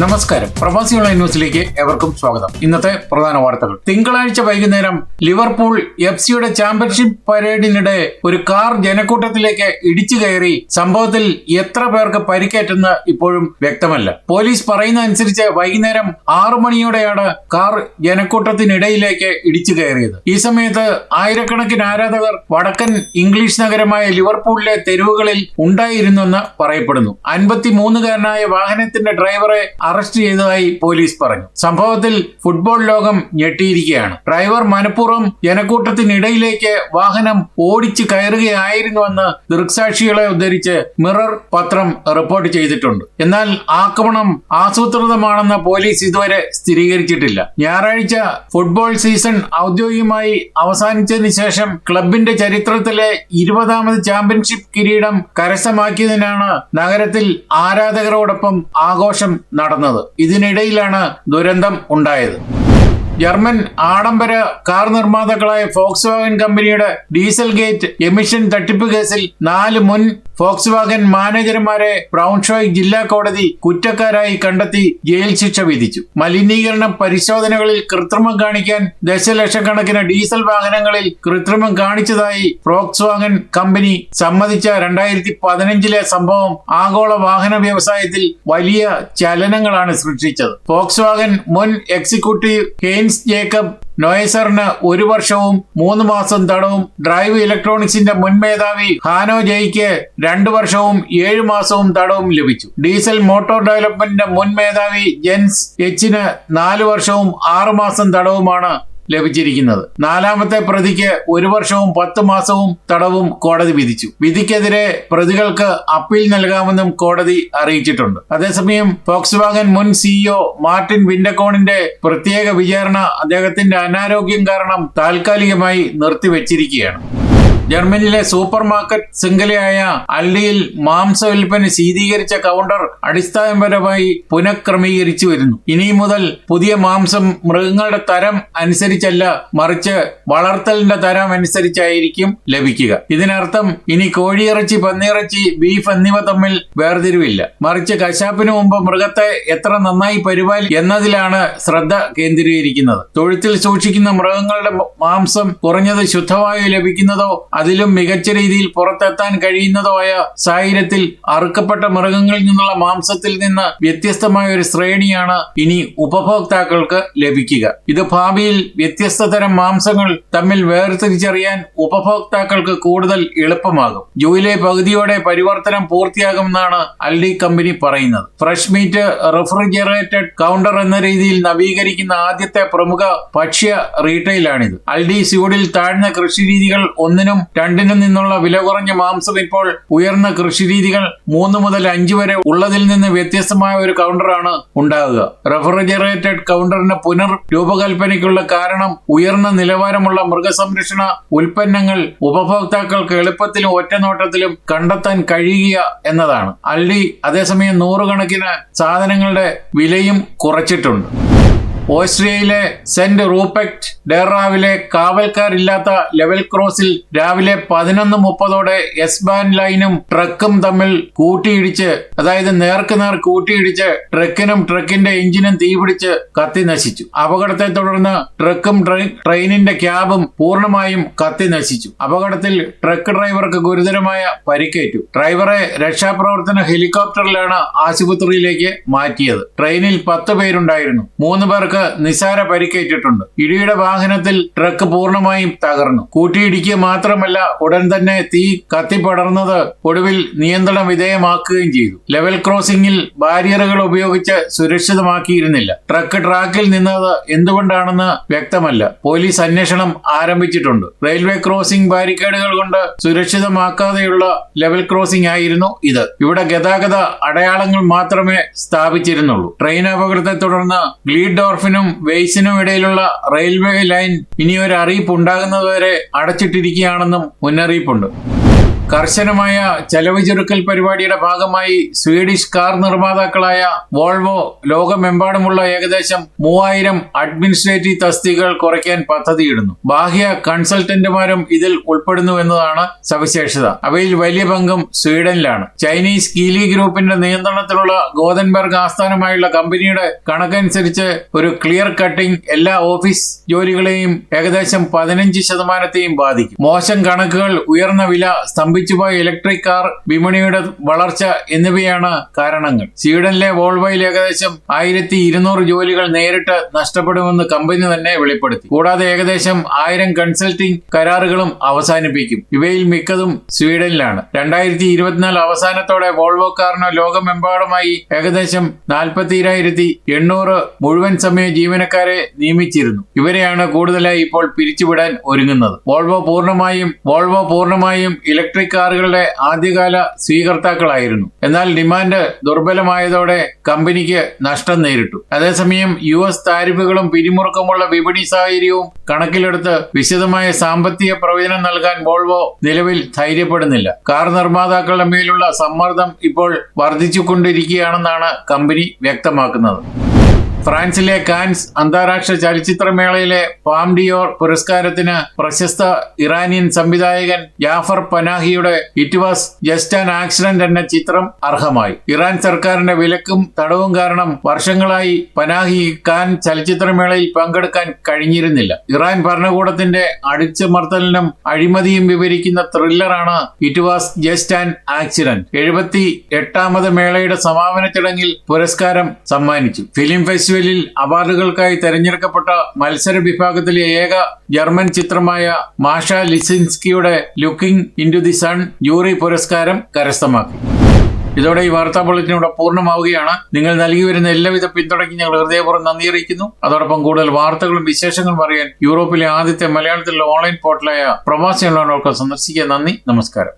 നമസ്കാരം. പ്രവാസി ഓൺലൈൻ ന്യൂസിലേക്ക് എവർക്കും സ്വാഗതം. ഇന്നത്തെ പ്രധാന വാർത്തകൾ. തിങ്കളാഴ്ച വൈകുന്നേരം ലിവർപൂൾ എഫ് സിയുടെ ചാമ്പ്യൻഷിപ്പ് പരേഡിനിടെ ഒരു കാർ ജനക്കൂട്ടത്തിലേക്ക് ഇടിച്ചു കയറി സംഭവത്തിൽ എത്ര പേർക്ക് പരിക്കേറ്റെന്ന് ഇപ്പോഴും വ്യക്തമല്ല. പോലീസ് പറയുന്ന അനുസരിച്ച് വൈകുന്നേരം ആറു മണിയോടെയാണ് കാർ ജനക്കൂട്ടത്തിനിടയിലേക്ക് ഇടിച്ചു കയറിയത്. ഈ സമയത്ത് ആയിരക്കണക്കിന് ആരാധകർ വടക്കൻ ഇംഗ്ലീഷ് നഗരമായ ലിവർപൂളിലെ തെരുവുകളിൽ ഉണ്ടായിരുന്നെന്ന് പറയപ്പെടുന്നു. അൻപത്തിമൂന്നുകാരനായ വാഹനത്തിന്റെ ഡ്രൈവറെ അറസ്റ്റ് ചെയ്തതായി പോലീസ് പറഞ്ഞു. സംഭവത്തിൽ ഫുട്ബോൾ ലോകം ഞെട്ടിയിരിക്കുകയാണ്. ഡ്രൈവർ മനഃപൂർവം ജനക്കൂട്ടത്തിനിടയിലേക്ക് വാഹനം ഓടിച്ചു കയറുകയായിരുന്നുവെന്ന് ദൃക്സാക്ഷികളെ ഉദ്ധരിച്ച് മിറർ പത്രം റിപ്പോർട്ട് ചെയ്തിട്ടുണ്ട്. എന്നാൽ ആക്രമണം ആസൂത്രിതമാണെന്ന് പോലീസ് ഇതുവരെ സ്ഥിരീകരിച്ചിട്ടില്ല. ഞായറാഴ്ച ഫുട്ബോൾ സീസൺ ഔദ്യോഗികമായി അവസാനിച്ചതിന് ശേഷം ക്ലബിന്റെ ചരിത്രത്തിലെ ഇരുപതാമത് ചാമ്പ്യൻഷിപ്പ് കിരീടം കരസ്ഥമാക്കിയതിനാണ് നഗരത്തിൽ ആരാധകരോടൊപ്പം ആഘോഷം നടന്നത്. ഇതിനിടയിലാണ് ദുരന്തം ഉണ്ടായത്. ജർമ്മൻ ആഡംബര കാർ നിർമ്മാതാക്കളായ ഫോക്സ് വാഗൻ കമ്പനിയുടെ ഡീസൽ ഗേറ്റ് എമിഷൻ തട്ടിപ്പ് കേസിൽ നാല് മുൻ ഫോക്സ് വാഗൻ മാനേജർമാരെ ബ്രൗൺഷോയ് ജില്ലാ കോടതി കുറ്റക്കാരായി കണ്ടെത്തി ജയിൽ ശിക്ഷ വിധിച്ചു. മലിനീകരണ പരിശോധനകളിൽ കൃത്രിമം കാണിക്കാൻ ദശലക്ഷക്കണക്കിന് ഡീസൽ വാഹനങ്ങളിൽ കൃത്രിമം കാണിച്ചതായി ഫോക്സ് വാഗൻ കമ്പനി സമ്മതിച്ച രണ്ടായിരത്തി പതിനഞ്ചിലെ സംഭവം ആഗോള വാഹന വ്യവസായത്തിൽ വലിയ ചലനങ്ങളാണ് സൃഷ്ടിച്ചത്. ഫോക്സ് വാഗൻ മുൻ എക്സിക്യൂട്ടീവ് ഹെയ്ൻസ് ജേക്കബ് നോയസറിന് ഒരു വർഷവും മൂന്ന് മാസം തടവും ഡ്രൈവ് ഇലക്ട്രോണിക്സിന്റെ മുൻ മേധാവി ഹാനോ ജയ്ക്ക് രണ്ടു വർഷവും ഏഴു മാസവും തടവും ലഭിച്ചു. ഡീസൽ മോട്ടോർ ഡെവലപ്മെന്റിന്റെ മുൻ മേധാവി ജെൻസ് എച്ചിന് നാല് വർഷവും ആറു മാസം തടവുമാണ് ലഭിച്ചിരിക്കുന്നത്. നാലാമത്തെ പ്രതിക്ക് ഒരു വർഷവും പത്ത് മാസവും തടവും കോടതി വിധിച്ചു. വിധിക്കെതിരെ പ്രതികൾക്ക് അപ്പീൽ നൽകാമെന്നും കോടതി അറിയിച്ചിട്ടുണ്ട്. അതേസമയം ഫോക്സ്വാഗൻ മുൻ സിഇഒ മാർട്ടിൻ വിൻഡക്കോണിന്റെ പ്രത്യേക വിചാരണ അദ്ദേഹത്തിന്റെ അനാരോഗ്യം കാരണം താൽക്കാലികമായി നിർത്തിവെച്ചിരിക്കുകയാണ്. ജർമ്മനിയിലെ സൂപ്പർ മാർക്കറ്റ് ശൃംഖലയായ അല്ലിയിൽ മാംസ വിൽപ്പന ശീതീകരിച്ച കൗണ്ടർ അടിസ്ഥാനപരമായി പുനഃക്രമീകരിച്ചു വരുന്നു. ഇനി മുതൽ പുതിയ മാംസം മൃഗങ്ങളുടെ തരം അനുസരിച്ചല്ല മറിച്ച് വളർത്തലിന്റെ തരം അനുസരിച്ചായിരിക്കും ലഭിക്കുക. ഇതിനർത്ഥം ഇനി കോഴിയിറച്ചി പന്നിയിറച്ചി ബീഫ് എന്നിവ തമ്മിൽ വേർതിരിവില്ല. മറിച്ച് കശാപ്പിന് മുമ്പ് മൃഗത്തെ എത്ര നന്നായി പരിപാലി എന്നതിലാണ് ശ്രദ്ധ കേന്ദ്രീകരിക്കുന്നത്. തൊഴുത്തിൽ സൂക്ഷിക്കുന്ന മൃഗങ്ങളുടെ മാംസം കുറഞ്ഞത് ശുദ്ധവായു ലഭിക്കുന്നതോ അതിലും മികച്ച രീതിയിൽ പുറത്തെത്താൻ കഴിയുന്നതോ ആയ സാഹചര്യത്തിൽ അറുക്കപ്പെട്ട മൃഗങ്ങളിൽ നിന്നുള്ള മാംസത്തിൽ നിന്ന് വ്യത്യസ്തമായ ഒരു ശ്രേണിയാണ് ഇനി ഉപഭോക്താക്കൾക്ക് ലഭിക്കുക. ഇത് ഭാവിയിൽ വ്യത്യസ്ത തരം മാംസങ്ങൾ തമ്മിൽ വേർതിരിച്ചറിയാൻ ഉപഭോക്താക്കൾക്ക് കൂടുതൽ എളുപ്പമാകും. ജൂലൈ പകുതിയോടെ പരിവർത്തനം പൂർത്തിയാകുമെന്നാണ് അൽഡി കമ്പനി പറയുന്നത്. ഫ്രഷ് മീറ്റ് റെഫ്രിജറേറ്റഡ് കൗണ്ടർ എന്ന രീതിയിൽ നവീകരിക്കുന്ന ആദ്യത്തെ പ്രമുഖ ഭക്ഷ്യ റീറ്റെയിലാണിത്. അൽഡി സ്യൂഡിൽ താഴ്ന്ന കൃഷി രീതികൾ ഒന്നിനും രണ്ടിനും നിന്നുള്ള വില കുറഞ്ഞ മാംസം ഇപ്പോൾ ഉയർന്ന കൃഷിരീതികൾ മൂന്ന് മുതൽ അഞ്ച് വരെ ഉള്ളതിൽ നിന്ന് വ്യത്യസ്തമായ ഒരു കൗണ്ടറാണ് ഉണ്ടാകുക. റെഫ്രിജറേറ്റഡ് കൗണ്ടറിന്റെ പുനർ രൂപകൽപ്പനയ്ക്കുള്ള കാരണം ഉയർന്ന നിലവാരമുള്ള മൃഗസംരക്ഷണ ഉൽപ്പന്നങ്ങൾ ഉപഭോക്താക്കൾക്ക് എളുപ്പത്തിലും ഒറ്റനോട്ടത്തിലും കണ്ടെത്താൻ കഴിയുക എന്നതാണ്. അള്ളി അതേസമയം നൂറുകണക്കിന് സാധനങ്ങളുടെ വിലയും കുറച്ചിട്ടുണ്ട്. ഓസ്ട്രിയയിലെ സെന്റ് ഡെറാവിലെ കാവൽക്കാരില്ലാത്ത ലെവൽ ക്രോസിൽ രാവിലെ പതിനൊന്ന് മുപ്പതോടെ എസ് ബാൻ ലൈനും ട്രക്കും തമ്മിൽ കൂട്ടിയിടിച്ച് അതായത് നേർക്ക് നേർ കൂട്ടിയിടിച്ച് ട്രക്കിനും ട്രക്കിന്റെ എഞ്ചിനും തീപിടിച്ച് കത്തി നശിച്ചു. അപകടത്തെ തുടർന്ന് ട്രക്കും ട്രെയിനിന്റെ ക്യാബും പൂർണമായും കത്തി നശിച്ചു. അപകടത്തിൽ ട്രക്ക് ഡ്രൈവർക്ക് ഗുരുതരമായ പരിക്കേറ്റു. ഡ്രൈവറെ രക്ഷാപ്രവർത്തന ഹെലികോപ്റ്ററിലാണ് ആശുപത്രിയിലേക്ക് മാറ്റിയത്. ട്രെയിനിൽ പത്ത് പേരുണ്ടായിരുന്നു. മൂന്ന് പേർക്ക് നിസാര പരിക്കേറ്റിട്ടുണ്ട്. ഇടിയുടെ വാഹനത്തിൽ ട്രക്ക് പൂർണമായും തകർന്നു. കൂട്ടിയിടിക്കുക മാത്രമല്ല ഉടൻ തന്നെ തീ കത്തിപ്പടർന്നത് ഒടുവിൽ നിയന്ത്രണ വിധേയമാക്കുകയും ചെയ്തു. ലെവൽ ക്രോസിംഗിൽ ബാരിയറുകൾ ഉപയോഗിച്ച് സുരക്ഷിതമാക്കിയിരുന്നില്ല. ട്രക്ക് ട്രാക്കിൽ നിന്നത് എന്തുകൊണ്ടാണെന്ന് വ്യക്തമല്ല. പോലീസ് അന്വേഷണം ആരംഭിച്ചിട്ടുണ്ട്. റെയിൽവേ ക്രോസിംഗ് ബാരിക്കേഡുകൾ കൊണ്ട് സുരക്ഷിതമാക്കാതെയുള്ള ലെവൽ ക്രോസിംഗ് ആയിരുന്നു ഇത്. ഇവിടെ ഗതാഗത അടയാളങ്ങൾ മാത്രമേ സ്ഥാപിച്ചിരുന്നുള്ളൂ. ട്രെയിൻ അപകടത്തെ തുടർന്ന് ഗ്ലീഡോർഫ് സ്റ്റോഫിനും വെയ്സിനും ഇടയിലുള്ള റെയിൽവേ ലൈൻ ഇനിയൊരു അറിയിപ്പ് ഉണ്ടാകുന്നതുവരെ അടച്ചിട്ടിരിക്കുകയാണെന്നും മുന്നറിയിപ്പുണ്ട്. കർശനമായ ചെലവ് ചുരുക്കൽ പരിപാടിയുടെ ഭാഗമായി സ്വീഡിഷ് കാർ നിർമ്മാതാക്കളായ വോൾവോ ലോകമെമ്പാടുമുള്ള ഏകദേശം മൂവായിരം അഡ്മിനിസ്ട്രേറ്റീവ് തസ്തികകൾ കുറയ്ക്കാൻ പദ്ധതിയിടുന്നു. ബാഹ്യ കൺസൾട്ടന്റുമാരും ഇതിൽ ഉൾപ്പെടുന്നു എന്നതാണ് സവിശേഷത. അവയിൽ വലിയ പങ്കും സ്വീഡനിലാണ്. ചൈനീസ് കീലി ഗ്രൂപ്പിന്റെ നിയന്ത്രണത്തിലുള്ള ഗോതൻബർഗ് ആസ്ഥാനമായുള്ള കമ്പനിയുടെ കണക്കനുസരിച്ച് ഒരു ക്ലിയർ കട്ടിംഗ് എല്ലാ ഓഫീസ് ജോലികളെയും ഏകദേശം പതിനഞ്ച് ശതമാനത്തെയും ബാധിക്കും. മോശം കണക്കുകൾ ഉയർന്ന വില സ്തംഭിച്ചുപോയ ഇലക്ട്രിക് കാർ വിപണിയുടെ വളർച്ച എന്നിവയാണ് കാരണങ്ങൾ. സ്വീഡനിലെ വോൾവോയിൽ ഏകദേശം ആയിരത്തി ഇരുന്നൂറ് ജോലികൾ നേരിട്ട് നഷ്ടപ്പെടുമെന്ന് കമ്പനി തന്നെ വെളിപ്പെടുത്തി. കൂടാതെ ഏകദേശം ആയിരം കൺസൾട്ടിംഗ് കരാറുകളും അവസാനിപ്പിക്കും. ഇവയിൽ മിക്കതും സ്വീഡനിലാണ്. രണ്ടായിരത്തി ഇരുപത്തിനാല് അവസാനത്തോടെ വോൾവോ കാറിന് ലോകമെമ്പാടുമായി ഏകദേശം നാൽപ്പത്തിരായിരത്തി എണ്ണൂറ് മുഴുവൻ സമയ ജീവനക്കാരെ നിയമിച്ചിരുന്നു. ഇവരെയാണ് കൂടുതലായി ഇപ്പോൾ പിരിച്ചുവിടാൻ ഒരുങ്ങുന്നത്. വോൾവോ പൂർണമായും വോൾവോ പൂർണമായും ഇലക്ട്രിക് കാറുകളുടെ ആദ്യകാല സ്വീകർത്താക്കളായിരുന്നു. എന്നാൽ ഡിമാൻഡ് ദുർബലമായതോടെ കമ്പനിക്ക് നഷ്ടം നേരിട്ടു. അതേസമയം യു എസ് താരിഫുകളും പിരിമുറുക്കമുള്ള വിപണി സാഹചര്യവും കണക്കിലെടുത്ത് വിശദമായ സാമ്പത്തിക പ്രവചനം നൽകാൻ വോൾവോ നിലവിൽ ധൈര്യപ്പെടുന്നില്ല. കാർ നിർമ്മാതാക്കളുടെ മേലുള്ള സമ്മർദ്ദം ഇപ്പോൾ വർദ്ധിച്ചുകൊണ്ടിരിക്കുകയാണെന്നാണ് കമ്പനി വ്യക്തമാക്കുന്നത്. ഫ്രാൻസിലെ കാൻസ് അന്താരാഷ്ട്ര ചലച്ചിത്രമേളയിലെ പാംഡിയോർ പുരസ്കാരത്തിന് പ്രശസ്ത ഇറാനിയൻ സംവിധായകൻ Jafar പനാഹിയുടെ it was just an accident എന്ന ചിത്രം അർഹമായി. ഇറാൻ സർക്കാരിന്റെ വിലക്കും തടവും കാരണം വർഷങ്ങളായി പനാഹി കാൻ ചലച്ചിത്രമേളയിൽ പങ്കെടുക്കാൻ കഴിഞ്ഞിരുന്നില്ല. ഇറാൻ ഭരണകൂടത്തിന്റെ അടിച്ചമർത്തലിനും അഴിമതിയും വിവരിക്കുന്ന ത്രില്ലറാണ് it was just an accident എഴുപത്തി എട്ടാമത് മേളയുടെ സമാപന ചടങ്ങിൽ പുരസ്കാരം സമ്മാനിച്ചു. ഫിലിം ഫെസ്റ്റിവലിൽ അവാർഡുകൾക്കായി തെരഞ്ഞെടുക്കപ്പെട്ട മത്സര വിഭാഗത്തിലെ ഏക ജർമ്മൻ ചിത്രമായ Mascha ലിസിൻസ്കിയുടെ looking into the sun jury പുരസ്കാരം കരസ്ഥമാക്കി. ഇതോടെ ഈ വാർത്താ ബുള്ളറ്റിൻ പൂർണമാവുകയാണ്. നിങ്ങൾ നൽകി വരുന്ന എല്ലാവിധ പിന്തുണയ്ക്കും ഞങ്ങൾ ഹൃദയപൂർവം നന്ദി അറിയിക്കുന്നു. അതോടൊപ്പം കൂടുതൽ വാർത്തകളും വിശേഷങ്ങളും അറിയാൻ യൂറോപ്പിലെ ആദ്യത്തെ മലയാളത്തിലുള്ള ഓൺലൈൻ പോർട്ടലായ പ്രവാസി ഉള്ളവർക്ക് സന്ദർശിക്കുക. നന്ദി നമസ്കാരം.